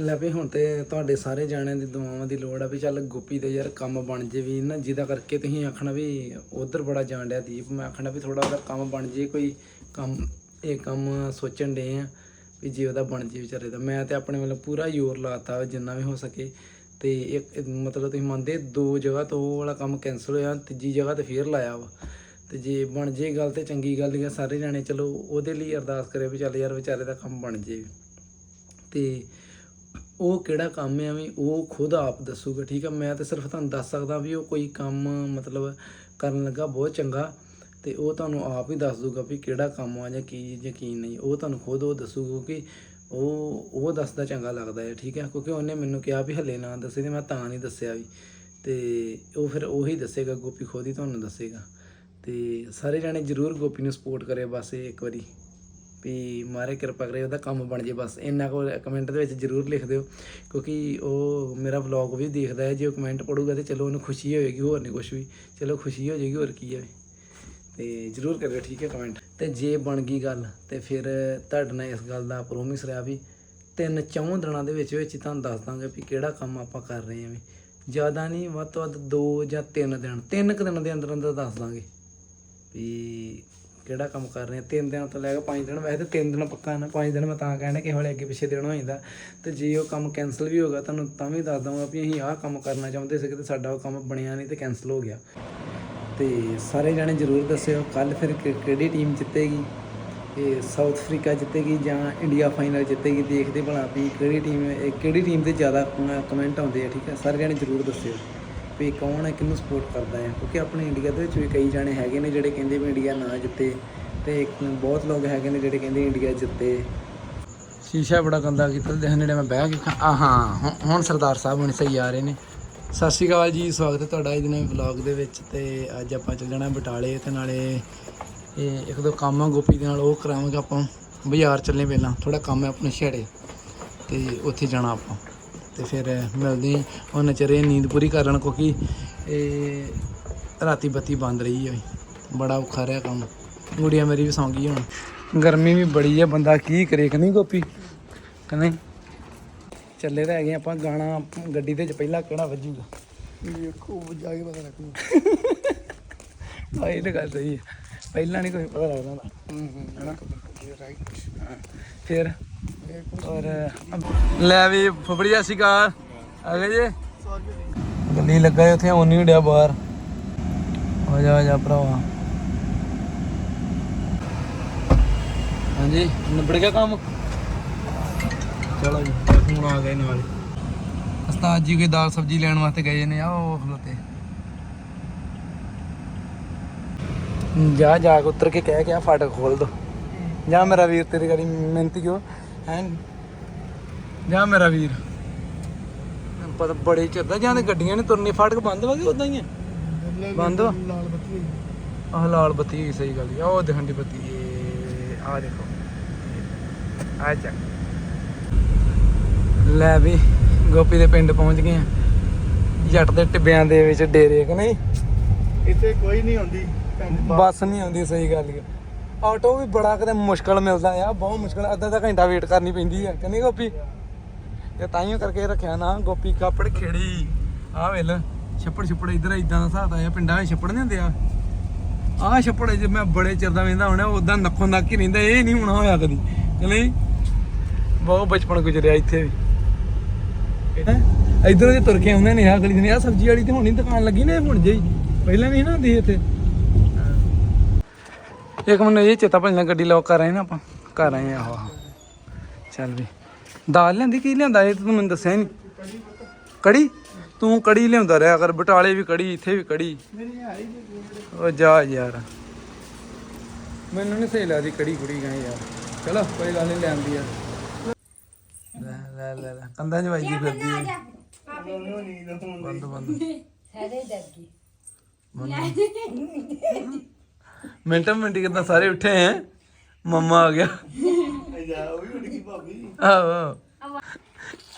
ਲੈ ਵੀ ਹੁਣ ਤੇ ਤੁਹਾਡੇ ਸਾਰੇ ਜਾਣਿਆਂ ਦੀ ਦੁਆਵਾਂ ਦੀ ਲੋੜ ਆ ਵੀ ਚੱਲ ਗੋਪੀ ਦਾ ਯਾਰ ਕੰਮ ਬਣ ਜੇ ਵੀ, ਨਾ ਜਿਹਦਾ ਕਰਕੇ ਤੁਸੀਂ ਆਖਣਾ ਵੀ ਉਧਰ ਬੜਾ ਜਾਣ ਡਿਆ ਦੀਪ। ਮੈਂ ਆਖਣਾ ਵੀ ਥੋੜਾ ਉਹਦਾ ਕੰਮ ਬਣ ਜੇ, ਕੋਈ ਕੰਮ, ਇਹ ਕੰਮ ਸੋਚਣ ਡੇ ਆ ਵੀ ਜੇ ਉਹਦਾ ਬਣ ਜੇ ਵਿਚਾਰੇ ਦਾ। ਮੈਂ ਤੇ ਆਪਣੇ ਵੱਲੋਂ ਪੂਰਾ ਜ਼ੋਰ ਲਾਤਾ ਵਾ ਜਿੰਨਾ ਵੀ ਹੋ ਸਕੇ ਤੇ ਇੱਕ ਇੱਕ ਮਤਲਬ ਤੁਸੀਂ ਮੰਨਦੇ ਦੋ ਜਗ੍ਹਾ ਤੋਂ ਉਹ ਵਾਲਾ ਕੰਮ ਕੈਨਸਲ ਹੋਇਆ, ਤੀਜੀ ਜਗ੍ਹਾ ਤੇ ਫੇਰ ਲਾਇਆ ਵਾ। ਤੇ ਜੇ ਬਣ ਜੇ ਗੱਲ ਤੇ ਚੰਗੀ ਗੱਲ ਹੀ ਆ, ਸਾਰੇ ਜਾਣੇ ਚਲੋ ਉਹਦੇ ਲਈ ਅਰਦਾਸ ਕਰੇ ਵੀ ਚੱਲ ਯਾਰ ਵਿਚਾਰੇ ਦਾ ਕੰਮ ਬਣ ਜੇ। ਤੇ ਉਹ ਕਿਹੜਾ ਕੰਮ ਹੈ ਵੀ ਉਹ ਖੁਦ ਆਪ ਦੱਸੂਗਾ, ਠੀਕ ਹੈ? ਮੈਂ ਤਾਂ ਸਿਰਫ ਤੁਹਾਨੂੰ ਦੱਸ ਸਕਦਾ ਵੀ ਉਹ ਕੋਈ ਕੰਮ ਮਤਲਬ ਕਰਨ ਲੱਗਾ ਬਹੁਤ ਚੰਗਾ ਤੇ ਉਹ ਤੁਹਾਨੂੰ ਆਪ ਹੀ ਦੱਸ ਦੂਗਾ ਵੀ ਕਿਹੜਾ ਕੰਮ ਆ ਜਾਂ ਕੀ ਯਕੀਨ ਨਹੀਂ। ਉਹ ਤੁਹਾਨੂੰ ਖੁਦ ਉਹ ਦੱਸੂਗਾ ਕਿ ਉਹ ਉਹ ਦੱਸਦਾ ਚੰਗਾ ਲੱਗਦਾ ਹੈ, ਠੀਕ ਹੈ? ਕਿਉਂਕਿ ਉਹਨੇ ਮੈਨੂੰ ਕਿਹਾ ਵੀ ਹੱਲੇ ਨਾ ਦੱਸੇ ਤੇ ਮੈਂ ਤਾਂ ਨਹੀਂ ਦੱਸਿਆ ਵੀ। ਤੇ ਉਹ ਫਿਰ ਉਹੀ ਦੱਸੇਗਾ, ਗੋਪੀ ਖੁਦ ਹੀ ਤੁਹਾਨੂੰ ਦੱਸੇਗਾ। ਤੇ ਸਾਰੇ ਜਾਣੇ ਜਰੂਰ ਗੋਪੀ ਨੂੰ ਸਪੋਰਟ ਕਰੇ ਬਸ ਇਹ ਇੱਕ ਵਾਰੀ। ਵੀ ਮਾਰੇ ਕਿਰਪਾ ਕਰੇ, ਉਹਦਾ ਕੰਮ ਬਣ ਜੇ ਬਸ। ਇੰਨਾ ਕੋ ਕਮੈਂਟ ਦੇ ਵਿੱਚ ਜਰੂਰ ਲਿਖ ਦਿਓ, ਕਿਉਂਕਿ ਉਹ ਮੇਰਾ ਵਲੌਗ ਵੀ ਦੇਖਦਾ ਹੈ, ਜੇ ਉਹ ਕਮੈਂਟ ਪੜੂਗਾ ਤੇ ਚਲੋ ਉਹਨੂੰ ਖੁਸ਼ੀ ਹੋਏਗੀ, ਹੋਰ ਨਹੀਂ ਕੁਝ ਵੀ। ਚਲੋ ਖੁਸ਼ੀ ਹੋ ਜਾਏਗੀ, ਹੋਰ ਕੀ ਹੈ ਤੇ ਜਰੂਰ ਕਰਿਓ, ਠੀਕ ਹੈ ਕਮੈਂਟ ਤੇ ਜੇ ਬਣ ਗਈ ਗੱਲ, ਤੇ ਫਿਰ ਤੁਹਾਡੇ ਨਾਲ ਇਸ ਗੱਲ ਦਾ ਪ੍ਰੋਮਿਸ ਰਿਹਾ ਵੀ ਤਿੰਨ ਚੌਂ ਦਿਨਾਂ ਦੇ ਵਿੱਚ ਵਿੱਚ ਤੁਹਾਨੂੰ ਦੱਸ ਦਾਂਗੇ ਵੀ ਕਿਹੜਾ ਕੰਮ ਆਪਾਂ ਕਰ ਰਹੇ ਹਾਂ ਵੀ। ਜ਼ਿਆਦਾ ਨਹੀਂ ਵੱਧ ਤੋਂ ਵੱਧ 2 ਜਾਂ 3 ਦਿਨ, ਤਿੰਨ ਕੁ ਦਿਨ ਦੇ ਅੰਦਰ ਅੰਦਰ ਦੱਸ ਦਾਂਗੇ। ਵੀ ਕਿਹੜਾ ਕੰਮ ਕਰ ਰਹੇ ਆ? ਤਿੰਨ ਦਿਨ ਤੋਂ ਲੈ ਕੇ ਪੰਜ ਦਿਨ, ਵੈਸੇ ਤਾਂ ਤਿੰਨ ਦਿਨ ਪੱਕਾ ਨਾ, ਪੰਜ ਦਿਨ ਮੈਂ ਤਾਂ ਕਹਿਣਾ ਕਿ ਹੌਲੇ ਅੱਗੇ ਪਿੱਛੇ ਦੇਣਾ ਹੋ ਜਾਂਦਾ ਤੇ ਜੇ ਉਹ ਕੰਮ ਕੈਨਸਲ ਵੀ ਹੋਗਾ ਤੁਹਾਨੂੰ ਤਾਂ ਵੀ ਦੱਸ ਦਵਾਂਗਾ ਵੀ ਅਸੀਂ ਆਹ ਕੰਮ ਕਰਨਾ ਚਾਹੁੰਦੇ ਸੀ ਤੇ ਸਾਡਾ ਉਹ ਕੰਮ ਬਣਿਆ ਨਹੀਂ ਤੇ ਕੈਨਸਲ ਹੋ ਗਿਆ। ਤੇ ਸਾਰੇ ਜਾਣੇ ਜਰੂਰ ਦੱਸਿਓ ਕੱਲ ਫਿਰ ਕਿਹੜੀ ਟੀਮ ਜਿੱਤੇਗੀ? ਇਹ ਸਾਊਥ ਅਫਰੀਕਾ ਜਿੱਤੇਗੀ ਜਾਂ ਇੰਡੀਆ ਫਾਈਨਲ ਜਿੱਤੇਗੀ? ਦੇਖਦੇ ਭਲਾ ਵੀ ਕਿਹੜੀ ਟੀਮ ਇਹ ਕਿਹੜੀ ਟੀਮ ਤੇ ਜ਼ਿਆਦਾ ਕਮੈਂਟ ਆਉਂਦੇ ਆ, ਠੀਕ ਹੈ ਸਾਰੇ ਜਾਣੇ ਜਰੂਰ ਦੱਸਿਓ। ਵੀ ਕੌਣ ਹੈ, ਕਿਹਨੂੰ ਸਪੋਰਟ ਕਰਦਾ ਹੈ। ਕਿਉਂਕਿ ਆਪਣੇ ਇੰਡੀਆ ਦੇ ਵਿੱਚ ਵੀ ਕਈ ਜਾਣੇ ਹੈਗੇ ਨੇ ਜਿਹੜੇ ਕਹਿੰਦੇ ਵੀ ਇੰਡੀਆ ਨਾ ਜਿੱਤੇ ਤੇ ਬਹੁਤ ਲੋਕ ਹੈਗੇ ਨੇ ਜਿਹੜੇ ਕਹਿੰਦੇ ਇੰਡੀਆ ਜਿੱਤੇ। ਸ਼ੀਸ਼ਾ ਬੜਾ ਗੰਦਾ ਕੀਤਾ ਦੇਖਣ ਜਿਹੜੇ ਮੈਂ ਬਹਿ ਕੇ ਖਾ- ਆ ਹਾਂ, ਹੁਣ- ਸਰਦਾਰ ਸਾਹਿਬ ਹੁਣ ਸਹੀ ਆ ਰਹੇ ਨੇ। ਸਤਿ ਸ਼੍ਰੀ ਅਕਾਲ ਜੀ, ਸਵਾਗਤ ਹੈ ਤੁਹਾਡਾ ਅੱਜ ਦੇ ਨਵੇਂ ਵਲੌਗ ਦੇ ਵਿੱਚ ਤੇ ਅੱਜ ਆਪਾਂ ਚੱਲ ਜਾਣਾ ਬਟਾਲੇ ਤੇ ਨਾਲੇ ਇਹ ਇੱਕ ਦੋ ਕੰਮ ਆ, ਗੋਪੀ ਦੇ ਨਾਲ ਉਹ ਕਰਾਵਾਂਗੇ ਆਪਾਂ। ਬਾਜ਼ਾਰ ਚੱਲੇ ਪਹਿਲਾਂ ਥੋੜਾ ਕੰਮ ਹੈ ਆਪਣੇ ਛੇੜੇ ਤੇ ਉੱਥੇ ਜਾਣਾ ਆਪਾਂ। ਤੇ ਫਿਰ ਮਿਲਦੇ ਉਹਨਾਂ ਚਿਰ ਇਹ ਨੀਂਦ ਪੂਰੀ ਕਰ ਲੈਣ ਕਿਉਂਕਿ ਇਹ ਰਾਤੀ ਬੱਤੀ ਬੰਦ ਰਹੀ ਹੈ ਬੜਾ ਔਖਾ ਰਿਹਾ ਕੰਮ। ਗੁੜੀਆ ਮੇਰੀ ਵੀ ਸੌਂ ਗਈ ਹੁਣ। ਗਰਮੀ ਵੀ ਬੜੀ ਹੈ ਬੰਦਾ ਕੀ ਕਰੇ ਕਿ ਨਹੀਂ ਗੋਪੀ? ਕਿ ਨਹੀਂ? ਚੱਲੇ ਤਾਂ ਹੈਗੇ ਆਪਾਂ ਗਾਣਾ ਗੱਡੀ ਦੇ ਚ ਪਹਿਲਾਂ ਕਿਹੜਾ ਵੱਜੂਗਾ? ਵੇਖੋ ਜਾ ਕੇ ਪਤਾ ਲੱਗੂ ਆ ਇਹ ਤਾਂ ਗੱਲ ਸਹੀ ਹੈ ਪਹਿਲਾਂ ਨਹੀਂ ਕੋਈ ਪਤਾ ਲੱਗਦਾ ਹੂੰ ਹੂੰ? ਰਾਈਟ ਫਿਰ ਔਰ ਲੈ ਵੀ ਫਫੜੀਆ ਸਿਕਾਰ ਆ ਗਏ ਜੇ। ਗੱਡੀ ਲੱਗਾ ਉੱਥੇ ਉਹ ਡਿਆ ਬਾਹਰ। ਆ ਜਾ ਆ ਜਾ ਭਰਾਵਾ। ਹਾਂਜੀ, ਨਿਬੜ ਗਿਆ ਕੰਮ? ਚਲੋ ਜੀ, ਹੁਣ ਆ ਗਏ ਨਾਲ ਉਸਤਾਦ ਜੀ ਕੋਈ ਦਾਲ ਸਬਜ਼ੀ ਲੈਣ ਵਾਸਤੇ ਗਏ ਨੇ ਆ ਉਹ ਖਲੋਤੇ ਜਾ ਜਾ ਕੇ ਉਤਰ ਕੇ ਕਹਿ ਕੇ ਆ, ਫਾਟਕ ਖੋਲ ਦੋ। ਜਾ ਮੇਰਾ ਵੀਰ, ਤੇਰੀ ਗਾੜੀ ਮਿਹਨਤੀ ਕਿਉਂ ਹੈ ਜਾ ਮੇਰਾ ਵੀਰ। ਪਤਾ ਬੜੇ ਚਿਰ ਦਾ ਜਾਂ ਤੇ ਗੱਡੀਆਂ ਨੇ ਤੁਰਨੀ ਫਾਟਕ ਬੰਦ ਵਾ ਕਿ ਉਦਾਂ ਹੀ ਹੈ ਬੰਦ ਵਾ? ਲਾਲ ਬੱਤੀ। ਆਹ ਲਾਲ ਬੱਤੀ ਹੋਈ ਸਹੀ ਗੱਲ ਹੈ ਉਹ ਦੇਖਣ ਦੀ ਬੱਤੀ ਆ ਦੇਖੋ। ਆ ਚੱਕ। ਲੈ ਵੀ ਗੋਪੀ ਦੇ ਪਿੰਡ ਪਹੁੰਚ ਗਏ ਆ। ਜੱਟ ਦੇ ਟਿੱਬਿਆਂ ਦੇ ਵਿੱਚ ਡੇਰੇ ਕਿ ਨਹੀਂ? ਇੱਥੇ ਕੋਈ ਨਹੀਂ ਹੁੰਦੀ ਬੱਸ ਨਹੀਂ ਆਉਂਦੀ ਸਹੀ ਗੱਲ ਹੈ ਆਟੋ ਵੀ ਬੜਾ ਕਦੇ ਮੁਸ਼ਕਲ ਮਿਲਦਾ ਆ, ਬਹੁਤ ਮੁਸ਼ਕਲ, ਅੱਧਾ ਅੱਧਾ ਘੰਟਾ ਵੇਟ ਕਰਨੀ ਪੈਂਦੀ ਹੈ ਕਿ ਗੋਪੀ। ਇਹ ਤਾਈਓ ਕਰਕੇ ਰੱਖਿਆ ਨਾ, ਗੋਪੀ ਕਾਪੜ ਖੇੜੀ। ਆ ਵੇਲ ਛੱਪੜ ਛੱਪੜ ਇਧਰ ਇਦਾਂ ਦਾ ਹਿਸਾਬ ਆ ਪਿੰਡਾਂ ਵਿੱਚ ਛੱਪੜ ਨਹੀਂ ਹੁੰਦੇ ਆ। ਆਹ ਛੱਪੜ ਜੇ ਮੈਂ ਬੜੇ ਚਿਰ ਦਾ ਵੇਂਦਾ ਹੋਣਾ ਉਦਾਂ ਨੱਖੋਂ ਨੱਕ ਹੀ ਰਹਿੰਦਾ, ਇਹ ਨਹੀਂ ਹੋਣਾ ਹੋਇਆ ਕਦੀ ਕਹਿੰਦੇ ਬਹੁਤ ਬਚਪਨ ਗੁਜ਼ਰਿਆ ਇੱਥੇ ਵੀ। ਹੈਂ ਇਧਰੋਂ ਜੇ ਤੁਰ ਕੇ ਆਉਂਦੇ ਨੇ ਆ ਗਲੀ ਦੀ ਆ ਸਬਜ਼ੀ ਵਾਲੀ ਤੇ ਹੁਣ ਹੀ ਦੁਕਾਨ ਲੱਗੀ ਨੇ ਹੁਣ ਜੇ ਪਹਿਲਾਂ ਨਹੀਂ ਨਾ ਹੁੰਦੀ ਇੱਥੇ। ਇੱਕ ਮਿੰਟ ਇਹ ਚੇਤਾ ਭੁੱਲਣਾ ਗੱਡੀ ਲੋਕ ਕਰ ਰਹੇ ਨਾ ਆਪਾਂ। ਕਰ ਰਹੇ ਆ ਆਹੋ। ਚੱਲ ਵੀ। ਦਾਲ ਲਿਆਂਦੀ ਕੀ ਲਿਆਂਦਾ ਇਹ ਤਾਂ ਮੈਨੂੰ ਦੱਸਿਆ ਨਹੀਂ। ਕੜੀ? ਤੂੰ ਕੜੀ ਲਿਆਉਂਦਾ ਰਿਹਾ ਕਰ ਬਟਾਲੇ ਵੀ ਕੜੀ ਇੱਥੇ ਵੀ ਕੜੀ। ਉਹ ਜਾ ਯਾਰ। ਮੈਨੂੰ ਨਹੀਂ ਸਹੀ ਲੱਗਦੀ ਕੜੀ ਕੁੜੀ ਗਏ ਯਾਰ। ਚਲੋ ਕੋਈ ਗੱਲ ਨਹੀਂ ਲੈਂਦੀ ਯਾਰ ਲੈ ਲੈ ਲੈ ਲੈ। ਕੰਧਾਂ 'ਚ ਵੱਜਦੀ ਫਿਰਦੀ ਹੈ ਨਹੀਂ ਨੀਂਦ ਹੁਣ ਬੰਦ ਬੰਦ। ਸਾਰੇ ਡੱਗੀ ਮਿੰਟਾਂ ਮਿੰਟੀ ਕਿਦਾਂ ਸਾਰੇ ਉੱਠੇ ਐ ਮੰਮਾ ਆ ਗਿਆ। ਜਾ ਉਹ ਵੀ ਗਈ ਭਾਬੀ। ਆਹੋ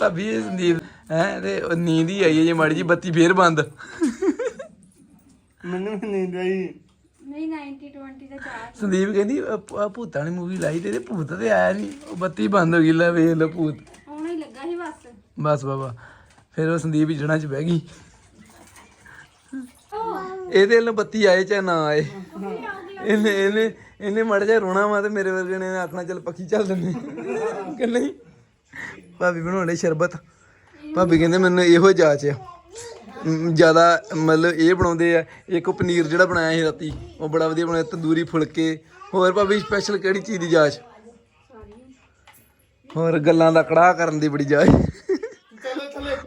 ਭਾਬੀ ਇਹ ਸੰਦੀਪ ਹੈ ਤੇ ਉਹ ਨੀਂਦ ਹੀ ਆਈ ਹੈ ਜੇ ਮਾੜੀ ਜੀ ਬੱਤੀ ਫੇਰ ਬੰਦ। ਮੈਨੂੰ ਵੀ ਨੀਂਦ ਆਈ। ਨਹੀਂ 90 20 ਦਾ ਚਾਰ ਸੰਦੀਪ ਕਹਿੰਦੀ ਆ ਭੂਤਾਂ ਵਾਲੀ ਮੂਵੀ ਲਾਈ ਤੇ ਇਹਦੇ ਭੂਤ ਤੇ ਆਇਆ ਨਹੀਂ ਉਹ ਬੱਤੀ ਬੰਦ ਹੋ ਗਈ ਲੈ ਵੇਖ ਲਓ ਭੂਤ। ਆਉਣਾ ਹੀ ਲੱਗਾ ਸੀ ਬਸ। ਬਸ ਬਾਬਾ ਫਿਰ ਉਹ ਸੰਦੀਪ ਜੜਾਂ 'ਚ ਬਹਿ ਗਈ। ਇਹਦੇ ਵੱਲੋਂ ਬੱਤੀ ਆਏ ਚਾਹੇ ਨਾ ਆਏ। ਇਹਨੇ ਇਹਨੇ ਇਹਨੇ ਮੜ ਜਾ ਰੋਣਾ ਵਾ ਤੇ ਮੇਰੇ ਵਰਗੇ ਨੇ ਆਖਣਾ ਚੱਲ ਪੱਖੀ ਚੱਲ ਦਿੰਦੇ ਕਿ ਨਹੀਂ? ਭਾਬੀ ਬਣਾਉਣੇ ਸ਼ਰਬਤ। ਭਾਬੀ ਕਹਿੰਦੇ ਮੈਨੂੰ ਇਹੋ ਜਾਚ ਆ। ਜ਼ਿਆਦਾ ਮਤਲਬ ਇਹ ਬਣਾਉਂਦੇ ਆ ਇੱਕ ਪਨੀਰ ਜਿਹੜਾ ਬਣਾਇਆ ਸੀ ਰਾਤੀ ਉਹ ਬੜਾ ਵਧੀਆ ਬਣਾਇਆ ਤੰਦੂਰੀ ਫੁਲਕੇ। ਹੋਰ ਭਾਬੀ ਸਪੈਸ਼ਲ ਕਿਹੜੀ ਚੀਜ਼ ਦੀ ਜਾਚ? ਹੋਰ ਗੱਲਾਂ ਦਾ ਕੜਾਹ ਕਰਨ ਦੀ ਬੜੀ ਜਾਚ।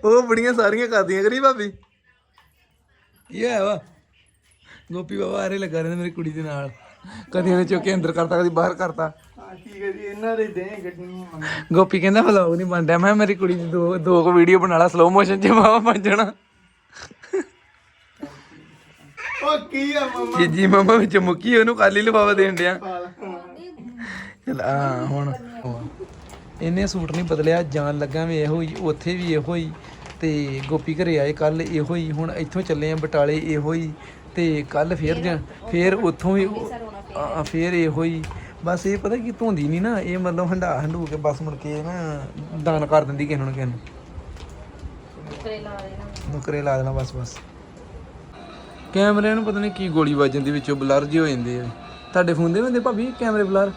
ਉਹ ਬੜੀਆਂ ਸਾਰੀਆਂ ਕਰਦੀਆਂ ਕਰੀ ਭਾਬੀ? ਕੀ ਹੈ ਵਾ? ਗੋਪੀ ਬਾਬਾ ਆਰੇ ਲੱਗਾ ਰਹਿੰਦਾ ਮੇਰੀ ਕੁੜੀ ਦੇ ਨਾਲ। ਕਦੀ ਉਹਨੇ ਚੁੱਕ ਕੇ ਅੰਦਰ ਕਰਤਾ ਕਦੀ ਬਾਹਰ ਕਰਤਾ। ਹਾਂ ਕੀ ਕਰੀ ਇਹਨਾਂ ਦੇ ਦੇ ਗੱਡੀ ਨੂੰ ਗੋਪੀ ਕਹਿੰਦਾ ਵਲੌਗ ਨਹੀਂ ਬਣਦਾ। ਮੈਂ ਮੇਰੀ ਕੁੜੀ ਦੀ ਦੋ ਦੋ ਕੁ ਵੀਡੀਓ ਬਣਾ ਲਾ ਸਲੋ ਮੋਸ਼ਨ 'ਚ ਮਾਵਾ ਬਣ ਜਾਣਾ ਉਹ ਕੀ ਆ ਮਮਾ? ਜੀਜੀ ਮਾਮਾ ਵਿੱਚ ਮੁੱਕੀ ਉਹਨੂੰ ਕਾਲੀ ਲਫਾਵਾ ਦੇਣ ਡਿਆ। ਚਲ ਆ ਹੁਣ। ਇਹਨੇ ਸੂਟ ਨਹੀਂ ਬਦਲਿਆ ਜਾਣ ਲੱਗਾ ਵੀ ਇਹੋ ਹੀ ਉੱਥੇ ਵੀ ਇਹੋ ਹੀ। ਤੇ ਗੋਪੀ ਘਰੇ ਆਏ ਕੱਲ ਇਹੋ ਹੀ ਹੁਣ ਇੱਥੋਂ ਚੱਲੇ ਆ ਬਟਾਲੇ ਇਹੋ ਹੀ ਤੇ ਕੱਲ ਫੇਰ ਜਾ ਫੇਰ ਉੱਥੋਂ ਵੀ ਆ ਫੇਰ ਇਹੋ ਹੀ। ਬਸ ਇਹ ਪਤਾ ਕੀ ਧੋਂਦੀ ਨਹੀਂ ਨਾ ਇਹ ਮਤਲਬ ਹੰਡਾ ਹੰਡੂ ਕੇ ਬਸ ਮੁੜ ਕੇ ਨਾ ਦਾਨ ਕਰ ਦਿੰਦੀ ਕਿਸੇ ਨੂੰ ਕਿਸੇ ਨੂੰ। ਨੁਕਰੇ ਲਾ ਦੇਣਾ। ਬਸ ਬਸ। ਕੈਮਰੇ ਨੂੰ ਪਤਾ ਨਹੀਂ ਕੀ ਗੋਲੀ ਵੱਜ ਜਾਂਦੀ ਵਿੱਚੋਂ ਬਲਰ ਜਿਹੇ ਹੋ ਜਾਂਦੇ ਆ। ਤੁਹਾਡੇ ਫੋਨ ਦੇ ਵੀ ਹੁੰਦੇ ਭਾਬੀ ਕੈਮਰੇ ਬਲਰ?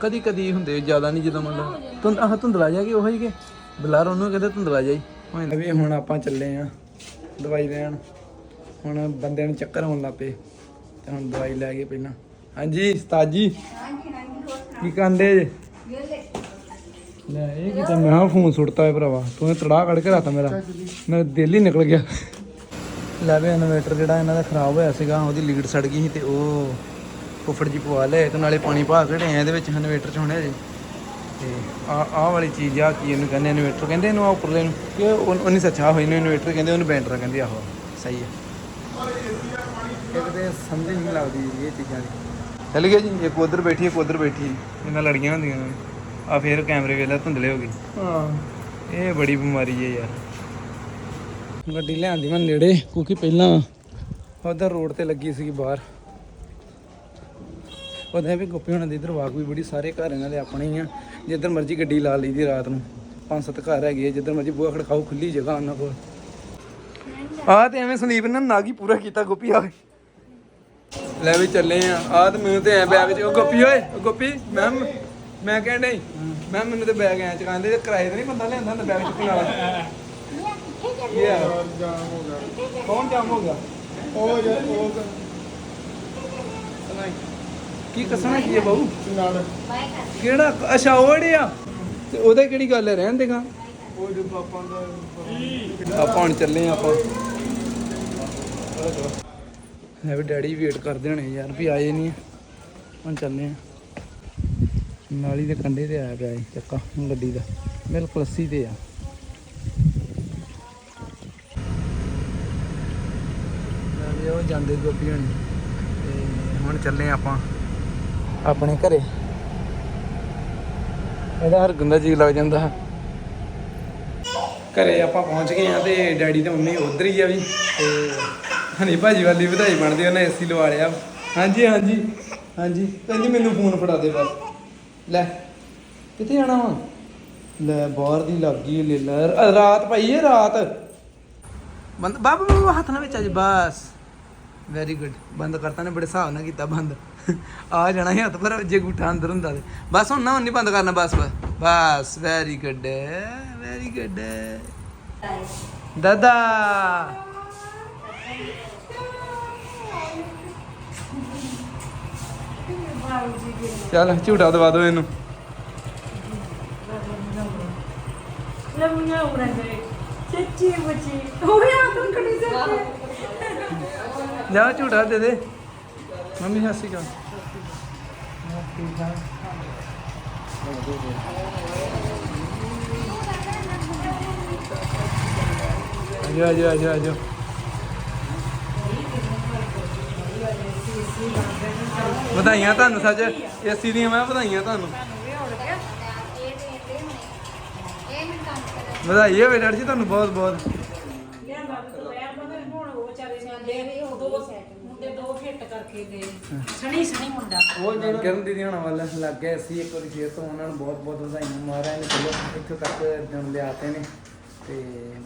ਕਦੀ ਕਦੀ ਹੁੰਦੇ ਜ਼ਿਆਦਾ ਨਹੀਂ ਜਦੋਂ ਮਤਲਬ ਤੁੰਦ ਆਹ ਧੁੰਦਲਾ ਜਾ ਕੇ ਉਹੀ ਕਿ? ਬਲਰ ਉਹਨੂੰ ਕਹਿੰਦੇ ਧੁੰਦਲਾ ਜਾਈ ਵੀ ਹੁਣ ਆਪਾਂ ਚੱਲੇ ਆ ਦਵਾਈ ਲੈਣ। ਹੁਣ ਬੰਦਿਆਂ ਨੂੰ ਚੱਕਰ ਆਉਣ ਲੱਗ ਪਏ। ਤੇ ਹੁਣ ਦਵਾਈ ਲੈ ਕੇ ਪਹਿਲਾਂ। ਹਾਂਜੀ ਉਸਤਾਦ ਜੀ ਕੀ ਕਹਿੰਦੇ ਜੇ? ਲੈ ਇਹ ਕੀ ਤਾਂ ਮੈਂ ਫੋਨ ਸੁੱਟਤਾ ਹੈ ਭਰਾਵਾ। ਤੂੰ ਤੜਾ ਕੱਢ ਕੇ ਰਾਤਾ ਮੇਰਾ। ਮੇਰਾ ਦਿਲ ਹੀ ਨਿਕਲ ਗਿਆ। ਲੈ ਵੀ ਇਨਵੇਟਰ ਜਿਹੜਾ ਇਹਨਾਂ ਦਾ ਖਰਾਬ ਹੋਇਆ ਸੀਗਾ ਉਹਦੀ ਲੀਡ ਸੜ ਗਈ ਸੀ ਤੇ ਉਹ ਫੁੱਫੜ ਜੀ ਪਵਾ ਲਏ ਤੇ ਨਾਲੇ ਪਾਣੀ ਪਾ ਕੇ ਢੇ ਇਹਦੇ ਵਿੱਚ ਇਨਵੇਟਰ ਚ ਹੋਣੇ ਜੀ। ਤੇ ਆ ਆਹ ਵਾਲੀ ਚੀਜ਼ ਆ ਕੀ ਇਹਨੂੰ ਕਹਿੰਦੇ ਇਨਵੇਟਰ ਕਹਿੰਦੇ ਇਹਨੂੰ ਆ ਉੱਪਰਲੇ ਨੂੰ ਕਿ ਉਹ ਉਹਨੀ ਸੱਚਾ ਹੋਈ ਨੂੰ ਇਨਵੇਟਰ ਕਹਿੰਦੇ ਉਹਨੂੰ ਬੈਂਟਰ ਕਹਿੰਦੇ ਆਹੋ ਸਹੀ ਹੈ ਇੱਕ ਤੇ ਸਮਝ ਨਹੀਂ ਲੱਗਦੀ ਇਹ ਚੀਜ਼ਾਂ ਦੀ। ਚੱਲ ਗਿਆ ਜੀ ਇੱਕ ਉਧਰ ਬੈਠੀ ਇੱਕ ਉਧਰ ਬੈਠੀ। ਇਹਨਾਂ ਲੜੀਆਂ ਹੁੰਦੀਆਂ ਆ ਫੇਰ ਕੈਮਰੇ ਵੇਲਾ ਧੁੰਦਲੇ ਹੋ ਗਏ। ਹਾਂ। ਇਹ ਬੜੀ ਬਿਮਾਰੀ ਹੈ ਯਾਰ। ਗੱਡੀ ਲਿਆਂਦੀ ਮੈਂ ਨੇੜੇ ਕਿਉਂਕਿ ਪਹਿਲਾਂ ਉਧਰ ਰੋਡ ਤੇ ਲੱਗੀ ਸੀਗੀ ਬਾਹਰ। ਉਹਦੇ ਵੀ ਗੋਪੀ ਹੋਣਾ ਦੀ ਇਧਰ ਵਾਕ ਵੀ ਬੜੀ ਸਾਰੇ ਘਰ ਇਹਨਾਂ ਦੇ ਆਪਣੇ ਹੀ ਆ। ਜਿੱਧਰ ਮਰਜ਼ੀ ਗੱਡੀ ਲਾ ਲਈਦੀ ਰਾਤ ਨੂੰ। ਪੰਜ ਸੱਤ ਘਰ ਹੈਗੇ ਆ ਜਿੱਧਰ ਮਰਜ਼ੀ ਬੂਹਾ ਖੜਕਾਓ ਖੁੱਲੀ ਜਗ੍ਹਾ ਉਹਨਾਂ ਕੋਲ। ਆਹ ਤੇ ਐਵੇਂ ਸੰਦੀਪ ਨੇ ਨਾਗੀ ਪੂਰਾ ਕੀਤਾ ਗੋਪੀ ਆ ਲੈ ਵੀ ਚੱਲੇ ਆ। ਆਹ ਤੇ ਮੈਨੂੰ ਤੇ ਐ ਬੈਗ 'ਚ ਉਹ ਗੋਪੀ ਓਏ ਉਹ ਗੋਪੀ ਮੈਮ ਮੈਂ ਕਹਿਣ ਡਈ ਮੈਮ ਮੈਨੂੰ ਤੇ ਬੈਗ ਐ ਚਕਾਉਂਦੇ ਤੇ ਕਿਰਾਏ ਤੇ ਨਹੀਂ ਬੰਦਾ ਲਿਆਂਦਾ ਹੁੰਦਾ ਬੈਗ ਚੁੱਕਣ ਵਾਲਾ। ਇਹ ਆ? ਜਾਮ ਹੋ ਗਿਆ ਕੌਣ ਜਾਮ ਹੋ ਗਿਆ? ਉਹ ਜੇ ਉਹ ਕੀ ਕਸਣਾ ਕੀ ਹੈ ਬਾਬੂ ਨਾਲ। ਕਿਹੜਾ ਅੱਛਾ ਉਹ ਜਿਹੜੇ ਆ। ਤੇ ਉਹਦੇ ਕਿਹੜੀ ਗੱਲ ਹੈ ਰਹਿਣ ਦੇਗਾ? ਪਾਪਾ ਦਾ ਆਪਾਂ ਹੁਣ ਚੱਲੇ ਆਪਾਂ। ਹੈ ਵੀ ਡੈਡੀ ਵੇਟ ਕਰਦੇ ਹੋਣੇ ਯਾਰ ਵੀ ਆਏ ਨਹੀਂ ਹੁਣ ਚੱਲੇ ਆ। ਨਾਲੀ ਦੇ ਕੰਢੇ ਤੇ ਆਇਆ ਪਿਆ ਚੱਕਾ ਗੱਡੀ ਦਾ। ਬਿਲਕੁਲ ਅੱਸੀ ਤੇ ਆ। ਜਾਂਦੇ ਗੋਪੀ ਹੋਣੀ। ਤੇ ਹੁਣ ਚੱਲੇ ਆਪਾਂ। ਆਪਣੇ ਘਰੇ। ਇਹਦਾ ਹਰ ਗੰਦਾ ਜੀ ਲੱਗ ਜਾਂਦਾ। ਘਰੇ ਆਪਾਂ ਪਹੁੰਚ ਗਏ ਆ ਤੇ ਡੈਡੀ ਤੇ ਮੰਮੀ ਉਧਰ ਹੀ ਆ ਵੀ। ਤੇ ਹਨੀ ਭਾਜੀ ਵਾਲੀ ਵਧਾਈ ਬਣਦੀ, ਉਹਨੇ ਏਸੀ ਲਵਾ ਲਿਆ। ਹਾਂਜੀ ਹਾਂਜੀ ਹਾਂਜੀ। ਕਹਿੰਦੀ ਮੈਨੂੰ ਫੋਨ ਫੜਾ ਦੇ ਬਸ। ਲੈ, ਕਿੱਥੇ ਜਾਣਾ ਵਾ? ਲੈ, ਬਾਹਰ ਦੀ ਲੱਗ ਗਈ ਲੈ ਰਾਤ ਪਈ ਏ, ਰਾਤ। ਬੰਦ ਬਾਬਾ, ਹੱਥ ਨਾ ਵਿੱਚ ਅੱਜ, ਬਸ। ਵੈਰੀ ਗੁੱਡ ਬੰਦ ਕਰਤਾ ਨੇ, ਬੜੇ ਹਿਸਾਬ ਨਾਲ ਕੀਤਾ ਬੰਦ। ਆ ਜਾਣਾ ਸੀ ਹੱਥ ਪਰ, ਜੇ ਗੁੱਠਾ ਅੰਦਰ ਹੁੰਦਾ ਤੇ। ਬਸ ਹੁਣ ਨਾ, ਹੁਣ ਨਹੀਂ ਬੰਦ ਕਰਨਾ, ਬਸ ਬਸ। ਬਸ ਵੈਰੀ ਗੁੱਡ ਵੈਰੀ ਗੁੱਡ ਦਾਦਾ। ਚੱਲ, ਝੂਟਾ ਦਵਾ ਦਿਓ ਇਹਨੂੰ। ਲੰਮੀਆਂ ਉਮਰਾਂ ਦੇ ਸੱਚੀ ਬੱਚੀ ਹੋ ਤੁਮ ਕੜੀ ਸੇ ਜਾ ਝੂਟਾ ਦੇ ਦੇ। ਮੰਮੀ ਹੱਸੀ ਕਾ ਆਜੋ ਆਜੋ ਆਜੋ ਆਜੋ। ਵਧਾਈਆਂ ਤੁਹਾਨੂੰ, ਸੱਚ। ਏਸੀ ਦੀਆਂ ਮੈਂ ਵਧਾਈਆਂ ਤੁਹਾਨੂੰ। ਵਧਾਈਏ ਹੋਵੇ, ਡੈਡ ਜੀ, ਤੁਹਾਨੂੰ ਬਹੁਤ ਬਹੁਤ ਲਿਆਂਦਾ ਤੇ ਦੁਪਹਿਰ ਬੰਦੇ ਹੁਣ ਉਹ ਵਿਚਾਰੇ ਨੇ ਆਂਦੇ ਵੀ ਉਹ ਦੋ ਮੁੰਡੇ ਦੋ ਫਿੱਟ ਕਰਕੇ ਕੇ ਗਏ ਸਣੀ ਸਣੀ ਮੁੰਡਾ। ਉਹ ਜਿਹੜਾ ਕਿਰਨ ਦੀਦੀ ਹੋਣਾ ਵਾਲਾ ਲੱਗ ਗਿਆ ਸੀ ਇੱਕ ਵਾਰੀ ਫੇਰ ਤੋਂ ਉਹਨਾਂ ਨੂੰ ਬਹੁਤ ਬਹੁਤ ਵਧਾਈਆਂ ਮਹਾਰਾਜ ਨੇ ਚਲੋ ਇੱਥੋਂ ਤੱਕ ਜਨ ਲਿਆਤੇ ਨੇ। ਤੇ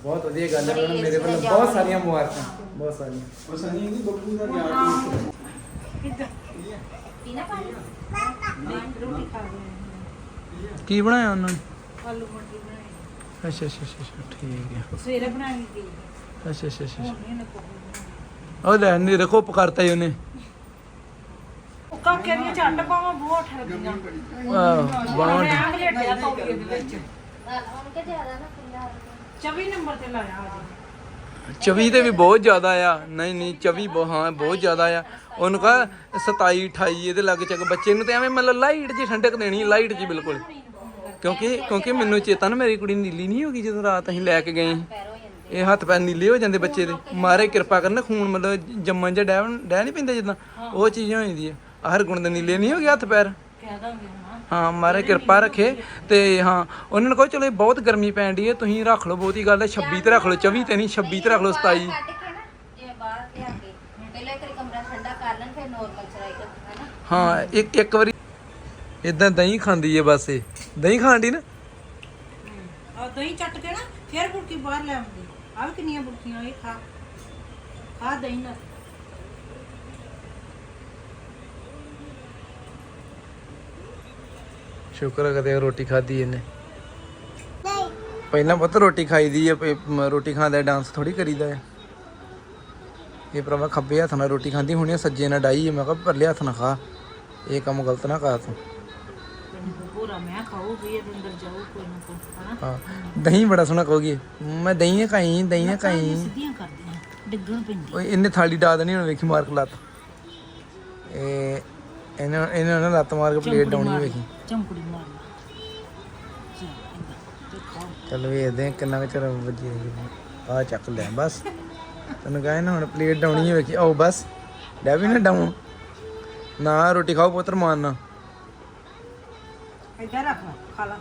ਬਹੁਤ ਵਧੀਆ ਗੱਲ ਹੈ ਉਹਨਾਂ ਨੂੰ ਮੇਰੇ ਵੱਲੋਂ ਬਹੁਤ ਸਾਰੀਆਂ ਮੁਬਾਰਕਾਂ ਬਹੁਤ ਸਾਰੀਆਂ। ਬਸ ਨਹੀਂ ਦੀ ਬੱਬੂ ਦਾ ਗਿਆਨ ਕਿੱਦਾਂ? ਪੀਣਾ ਪਾਣੀ? ਰੋਟੀ ਖਾ ਗਏ ਕੀ ਬਣਾਇਆ ਉਹਨਾਂ ਨੇ? ਆਲੂ ਮਟਰ ਬਣਾਏ। ਅੱਛਾ ਅੱਛਾ ਅੱਛਾ ਅੱਛਾ, ਠੀਕ ਹੈ ਸਵੇਰੇ ਬਣਾਈ ਗਈ ਅੱਛਾ ਅੱਛਾ ਅੱਛਾ ਹੁਣ ਨਹੀਂ ਇਹਨੇ ਕੋਈ ਉਹ ਲੈ ਨਹੀਂ ਰੱਖੋ ਪਕੜਤਾ ਹੀ ਉਹਨੇ। ਉਹ ਕਾਕੇ ਦੀਆਂ ਝੱਟ ਪਾਵਾਂ ਬਹੁਤ ਠਰਦੀਆਂ ਆਹ ਬਾਹਰ ਮੈਂ ਬਲੇਟਿਆ ਤੌਲੀਏ ਦੇ ਵਿੱਚ। 24 ਨੰਬਰ ਤੇ ਲਾਇਆ ਅੱਜ। 24 ਤੇ ਵੀ ਬਹੁਤ ਜ਼ਿਆਦਾ ਆ। ਨਹੀਂ ਨਹੀਂ 24 ਬਹੁ- ਹਾਂ ਬਹੁਤ ਜ਼ਿਆਦਾ ਆ। ਉਹਨੂੰ ਕਹਾ 27 28 ਇਹਦੇ ਲੱਗ ਚੱਕ ਬੱਚੇ ਨੂੰ ਤੇ ਐਵੇਂ ਮਤਲਬ ਲਾਈਟ ਜੀ ਠੰਡਕ ਦੇਣੀ ਲਾਈਟ ਜੀ ਬਿਲਕੁਲ। ਕਿਉਂਕਿ ਕਿਉਂਕਿ ਮੈਨੂੰ ਚੇਤਾ ਨਾ ਮੇਰੀ ਕੁੜੀ ਨੀਲੀ ਨਹੀਂ ਹੋ ਗਈ ਜਦੋਂ ਰਾਤ ਅਸੀਂ ਲੈ ਕੇ ਗਏ ਸੀ। ਇਹ ਹੱਥ ਪੈਰ ਨੀਲੇ ਹੋ ਜਾਂਦੇ ਬੱਚੇ ਦੇ। ਮਾਰੇ ਕਿਰਪਾ ਕਰਨ ਖੂਨ ਮਤਲਬ ਜੰਮਣ ਜਾਂ ਡੈ ਡੈ ਨਹੀਂ ਪੈਂਦਾ ਜਿੱਦਾਂ। ਉਹ ਚੀਜ਼ ਹੋ ਜਾਂਦੀ ਆ ਹਰ ਗੁਣ ਦੇ ਨੀਲੇ ਨਹੀਂ ਹੋ ਗਏ ਹੱਥ ਪੈਰ? ਕਹਿ ਦਾਂਗੇ ਹੁਣ ਹਾਂ ਮਾਰੇ ਕਿਰਪਾ ਰੱਖੇ। ਤੇ ਹਾਂ ਉਹਨਾਂ ਨੇ ਕਹੋ ਚਲੋ ਇਹ ਬਹੁਤ ਗਰਮੀ ਪੈਣ ਦੀ ਹੈ ਤੁਸੀਂ ਰੱਖ ਲਓ ਬਹੁਤੀ ਗੱਲ ਹੈ 26 ਤੇ ਰੱਖ ਲਓ 24 ਤੇ ਨਹੀਂ 26 ਤੇ ਰੱਖ ਲਓ 27 ਕੱਢ ਕੇ ਨਾ ਜਿਵੇਂ ਬਾਹਰ ਲਿਆ ਕੇ ਪਹਿਲਾਂ ਇੱਕ ਵਾਰੀ ਕਮਰਾ ਠੰਡਾ ਕਰ ਲੈਣ ਫਿਰ ਨੋਰਮਲ ਚ ਰਹੇਗਾ ਹੈਨਾ? ਹਾਂ ਇੱਕ ਇੱਕ ਵਾਰੀ। ਇਦਾਂ ਦਹੀਂ ਖਾਂਦੀ ਏ ਬਸ ਇਹ। ਦਹੀਂ ਖਾਂਦੀ ਨਾ? ਆ ਦਹੀਂ ਚੱਟ ਕੇ ਨਾ ਫਿਰ ਬੁਰਕੀ ਬਾਹਰ ਲੈ ਆਉਂਦੀ ਆ ਵੀ ਕਿੰਨੀਆਂ ਬੁਰਕੀਆਂ ਇਹ ਖਾ। ਖਾ ਦਹੀਂ ਨਾਲ। ਸ਼ੁਕਰ ਹੈ ਕਦੇ ਰੋਟੀ ਖਾਧੀ ਇਹਨੇ। ਪਹਿਲਾਂ ਪੁੱਤ ਰੋਟੀ ਖਾਈਦੀ ਹੈ ਰੋਟੀ ਖਾਂਦਾ ਡਾਂਸ ਥੋੜੀ ਕਰੀਦਾ ਹੈ ਇਹ ਪ੍ਰਭਾ ਖੱਬੇ ਹੱਥ ਨਾਲ ਰੋਟੀ ਖਾਂਦੀ ਹੁਣੇ ਸੱਜੇ ਨਾਲ ਡਾਈ ਮੈਂ ਕਿਹਾ ਪਰਲੇ ਹੱਥ ਨਾਲ ਖਾ। ਇਹ ਕੰਮ ਗਲਤ ਨਾ ਕਰ ਤੂੰ। ਪੂਰਾ ਮੈਂ ਖਾਊਗੀ ਇਹ ਅੰਦਰ ਜਾਊ ਕੋਈ ਨਾ ਕੋਈ ਹਨਾ ਹਾਂ। ਦਹੀਂ ਬੜਾ ਸੋਹਣਾ ਕਹੋਗੀ ਮੈਂ ਦਹੀਂ ਖਾਈ ਦਹੀਂ ਖਾਈ। ਸਿੱਧੀਆਂ ਕਰਦੀਆਂ ਡਿੱਗਣ ਪੈਂਦੀ। ਓਏ ਇਹਨੇ ਥਾਲੀ ਡਾ ਦੇਣੀ ਹੁਣ ਵੇਖੀ ਮਾਰ ਕੇ ਲੱਤ ਇਹ ਇਹਨੇ ਇਹਨੇ ਨਾ ਲੱਤ ਮਾਰ ਕੇ ਪਲੇਟ ਡਾਉਣੀ ਵੇਖੀ। ਚਮਕੜੀ ਮਾਰਨਾ ਚੱਲ ਵੇਖਦੇ ਆ ਕਿੰਨਾ ਕੁ ਚਿਰ ਵੱਜੀ ਆ। ਚੱਕ ਲਿਆ ਬਸ। ਤੈਨੂੰ ਕਹਾਂ ਨਾ ਹੁਣ ਪਲੇਟ ਡਾਉਣੀ ਵੇਖੀ। ਆਓ ਬਸ ਲੈ ਵੀ ਨਾ ਡਾਉਂ ਨਾ ਰੋਟੀ ਖਾਓ ਪੁੱਤਰ ਮਾਰਨਾ ਇੱਧਰ ਰੱਖ ਲਾ, ਖਾ ਲਾ।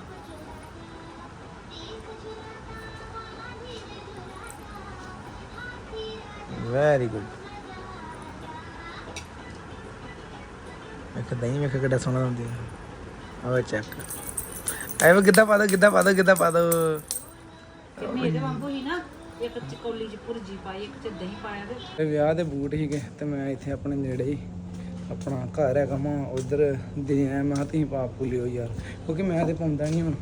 ਵੈਰੀ ਗੁੱਡ ਇੱਕ ਦਹੀਂ ਵੇਖ ਕਿੱਡਾ ਸੋਹਣਾ ਹੁੰਦੀ ਹੈ ਆਹ ਚੱਕ ਐਵੇਂ ਗਿੱਧਾ ਪਾ ਦੋ ਗਿੱਧਾ ਪਾ ਦੋ ਗਿੱਧਾ ਪਾ ਦੋ। ਤੇ ਮੇਰੇ ਵਾਂਗੂ ਹੀ ਨਾ ਇੱਕ ਚ ਕੌਲੀ ਚ ਭੁਰਜੀ ਪਾਈ ਇੱਕ ਚ ਦਹੀਂ ਪਾਇਆ ਤੇ। ਵਿਆਹ ਦੇ ਬੂਟ ਸੀਗੇ ਤੇ ਮੈਂ ਇੱਥੇ ਆਪਣੇ ਨੇੜੇ ਹੀ ਆਪਣਾ ਘਰ ਹੈਗਾ ਮੈਂ ਉਧਰ ਦੇ ਆਇਆ ਮੈਂ ਪਾਪ ਭੁੱਲਿਓ ਯਾਰ। ਕਿਉਂਕਿ ਮੈਂ ਤੇ ਪਾਉਂਦਾ ਨਹੀਂ ਹੁਣ।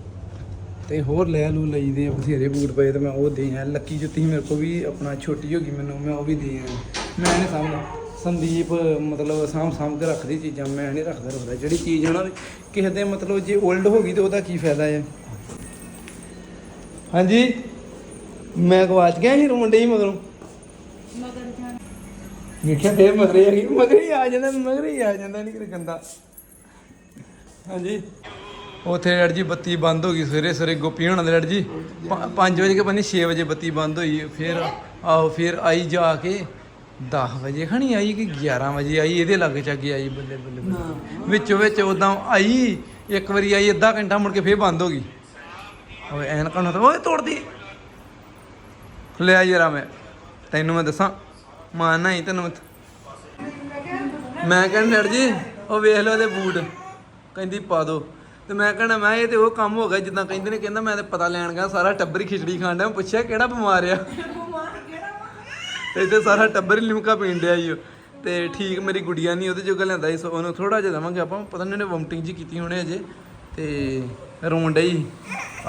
ਤੇ ਹੋਰ ਲੈ ਲੂ ਲਈਦੇ ਆ ਬਥੇਰੇ ਬੂਟ ਪਏ ਤੇ ਮੈਂ ਉਹ ਦੇ ਆਇਆ। ਲੱਕੀ ਜੁੱਤੀ ਮੇਰੇ ਕੋ ਵੀ ਆਪਣਾ ਛੋਟੀ ਹੋ ਗਈ ਮੈਨੂੰ ਮੈਂ ਉਹ ਵੀ ਦੇ ਆਇਆ। ਮੈਂ ਨਹੀਂ ਸਾਂਭ ਸੰਦੀਪ, ਮਤਲਬ ਸਾਂਭ ਸਾਂਭ ਕੇ ਰੱਖਦੀ ਚੀਜ਼ਾਂ, ਮੈਂ ਨਹੀਂ ਰੱਖਦਾ ਰੱਖਦਾ। ਜਿਹੜੀ ਚੀਜ਼ ਉਹਨਾਂ ਦੀ ਕਿਸੇ ਦੇ ਮਤਲਬ ਜੇ 올ਡ ਹੋ ਗਈ ਤੇ ਉਹਦਾ ਕੀ ਫਾਇਦਾ ਹੈ? ਹਾਂਜੀ? ਮੈਂ ਗਵਾਚ ਗਿਆ ਸੀ ਮੁੰਡੇ ਹੀ ਮਗਰੋਂ। ਮਗਰ ਵੇਖਿਆ ਫੇਰ ਮਗਰੇ ਆ ਗਈ, ਮਗਰੇ ਆ ਜਾਂਦਾ, ਮਗਰੇ ਆ ਜਾਂਦਾ, ਨਹੀਂ ਕਿ ਗੰਦਾ। ਹਾਂਜੀ? ਉਥੇ ਡੈਡ ਜੀ ਬੱਤੀ ਬੰਦ ਹੋ ਗਈ ਸਵੇਰੇ ਸਵੇਰੇ ਗੋਪੀ ਹੋਣਾ ਦੇ ਡੈਡ ਜੀ। 5 ਵਜੇ ਕੇ ਬੰਨੀ 6 ਵਜੇ ਬੱਤੀ ਬੰਦ ਹੋਈ, ਫਿਰ ਆਹੋ, ਫਿਰ ਆਈ ਜਾ ਕੇ 10 ਵਜੇ ਖਣੀ ਆਈ ਕਿ 11 ਵਜੇ ਆਈ ਇਹਦੇ ਲੱਗ ਚੱਗੀ ਆਈ ਬੱਲੇ ਬੱਲੇ ਬੱਲੇ। ਵਿੱਚੋਂ ਵਿੱਚ ਉਦਾਂ ਆਈ ਇੱਕ ਵਾਰੀ ਆਈ ਅੱਧਾ ਘੰਟਾ ਮੁੜ ਕੇ ਫੇਰ ਬੰਦ ਹੋ ਗਈ। ਓਏ ਐਨ ਕਹਣਾ ਤਾਂ ਓਏ ਤੋੜਦੀ। ਲੈ ਜਰਾ ਮੈਂ ਤੈਨੂੰ ਮੈਂ ਦੱਸਾਂ ਮਾਰਨਾ ਹੀ ਤੈਨੂੰ ਮੈਂ ਮੈਂ ਕਹਿੰਦਾ ਡੈਡ ਜੀ ਉਹ ਵੇਖ ਲਓ ਇਹਦੇ ਬੂਟ ਕਹਿੰਦੀ ਪਾ ਦੋ। ਤੇ ਮੈਂ ਕਹਿੰਦਾ ਮੈਂ ਇਹ ਤੇ ਉਹ ਕੰਮ ਹੋ ਗਿਆ ਜਿੱਦਾਂ ਕਹਿੰਦੇ ਨੇ ਕਹਿੰਦਾ ਮੈਂ ਤੇ ਪਤਾ ਲੈਣ ਗਿਆ ਸਾਰਾ ਟੱਬਰ ਹੀ ਖਿਚੜੀ ਖਾਣ ਡਿਆ ਮੈਂ ਪੁੱਛਿਆ ਕਿਹੜਾ ਬਿਮਾਰ ਆ? ਤੇ ਇੱਥੇ ਸਾਰਾ ਟੱਬਰ ਹੀ ਲਿਮਕਾ ਪੀਣ ਡਿਆ ਈ ਓ। ਤੇ ਠੀਕ ਮੇਰੀ ਗੁੜੀਆ ਨਹੀਂ ਉਹਦੇ ਜੋਗਾ ਲਿਆਂਦਾ ਸੀ, ਸੋ ਉਹਨੂੰ ਥੋੜਾ ਜਿਹਾ ਦੇਵਾਂਗੇ ਆਪਾਂ। ਪਤਾ ਨਹੀਂ ਉਹਨੇ ਵੋਮਟਿੰਗ ਜੀ ਕੀਤੀ ਹੋਣੇ ਅਜੇ। ਤੇ ਰੋਣ ਡਈ।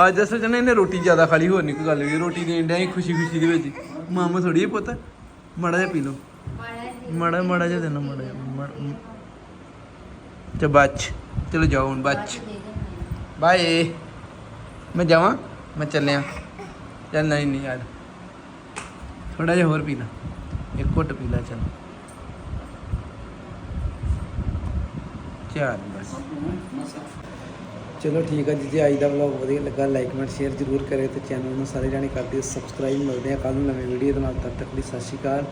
ਅੱਜ ਅਸਲ ਚ ਨਾ ਇਹਨੇ ਰੋਟੀ ਜ਼ਿਆਦਾ ਖਾ ਲਈ, ਹੋਰ ਨਹੀਂ ਕੋਈ ਗੱਲ ਵੀ ਰੋਟੀ ਦੇਣ ਡਿਆ ਸੀ ਖੁਸ਼ੀ ਖੁਸ਼ੀ ਦੇ ਵਿੱਚ। ਮਾਮਾ ਥੋੜੀ ਪੁੱਤ, ਮਾੜਾ ਜਿਹਾ ਪੀ ਲਓ। ਮਾੜਾ ਮਾੜਾ ਜਿਹਾ ਦੇਣਾ, ਮਾੜਾ ਜਿਹਾ ਮਾ- ਤੇ ਬੱਚ ਚਲੋ ਜਾਓ ਹੁਣ ਬੱਚ ਬਾਏ। ਮੈਂ ਜਾਵਾਂ, ਮੈਂ ਚੱਲਿਆ। ਚੱਲ ਨਹੀਂ ਨਹੀਂ ਯਾਰ। ਥੋੜਾ ਜਿਹਾ ਹੋਰ ਪੀ ਲਾ। ਇੱਕ ਘੁੱਟ ਪੀ ਲਾ, ਚੱਲ। ਚੱਲ ਬਸ। ਚਲੋ ਠੀਕ ਹੈ ਜੀ, ਜੇ ਅੱਜ ਦਾ ਵਲੌਗ ਵਧੀਆ ਲੱਗਾ ਲਾਈਕ ਕਮੈਂਟ ਸ਼ੇਅਰ ਜ਼ਰੂਰ ਕਰਿਓ ਤੇ ਚੈਨਲ ਨੂੰ ਸਾਰੇ ਜਾਣੇ ਕਰ ਦਿਓ। ਸਬਸਕ੍ਰਾਈਬ ਮਿਲਦੇ ਆ ਕੱਲ ਨੂੰ ਨਵੀਂ ਵੀਡੀਓ ਦੇ ਨਾਲ, ਤਦ ਤੱਕ ਲਈ ਸਤਿ ਸ਼੍ਰੀ ਅਕਾਲ।